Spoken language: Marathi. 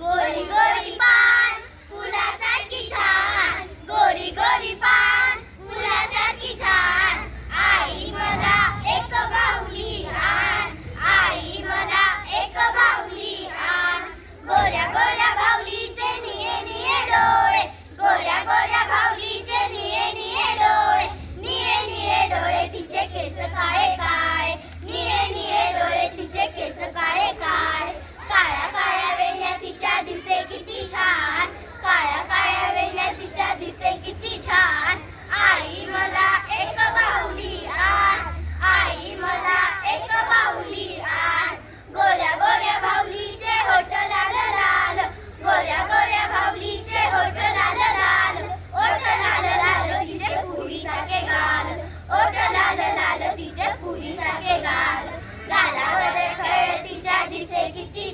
गोरी गोरी पान फुलासारखी छान. गोरी गोरी पान फुलासारखी छान. आई मला एक बाहुली आण. आई मला एक बाहुली आण. गोऱ्या गोऱ्या बाहुलीचे निये निये डोळे. गोऱ्या गोऱ्या बाहुलीचे निये निये डोळे. निये निये डोळे तिचे केस काळे. que